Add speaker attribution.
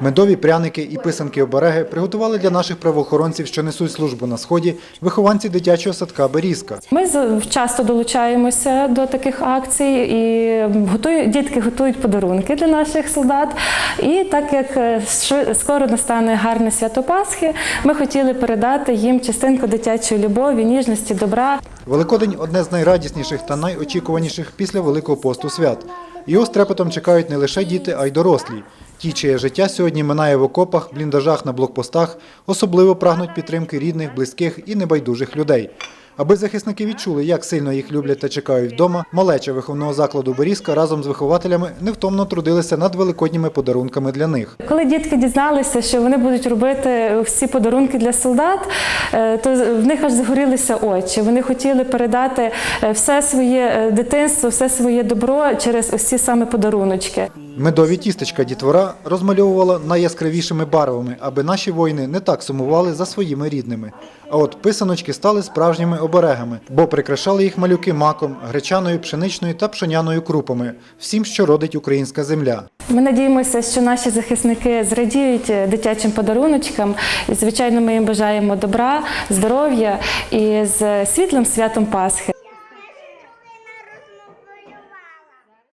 Speaker 1: Медові пряники і писанки обереги приготували для наших правоохоронців, що несуть службу на сході, вихованці дитячого садка Берізка.
Speaker 2: Ми з- часто долучаємося до таких акцій і готують, дітки готують подарунки для наших солдат. І так як е, скоро настане гарне свято Пасхи, ми хотіли передати їм частинку дитячої любові, ніжності, добра.
Speaker 1: Великодень одне з найрадісніших та найочікуваніших після Великого посту свят. Його з трепетом чекають не лише діти, а й дорослі. Ті, чиє життя сьогодні минає в окопах, бліндажах на блокпостах, особливо прагнуть підтримки рідних, близьких і небайдужих людей. Аби захисники відчули, як сильно їх люблять та чекають вдома, малеча виховного закладу Борізка разом з вихователями невтомно трудилися над великодніми подарунками для них.
Speaker 2: Коли дітки дізналися, що вони будуть робити всі подарунки для солдат, е, то в них аж загорілися очі. Вони хотіли передати е, все своє е, дитинство, все своє добро через ось ці саме подаруночки.
Speaker 1: Медові тістечка дітвора розмальовувала найяскравішими барвами, аби наші воїни не так сумували за своїми рідними. А от писаночки стали справжніми оберегами, бо прикрашали їх малюки маком, гречаною, пшеничною та пшеняною крупами, всім, що родить українська земля.
Speaker 2: Ми надіємося, що наші захисники зрадіють дитячим подаруночкам. І, звичайно, ми їм бажаємо добра, здоров'я і з світлим святом Пасхи.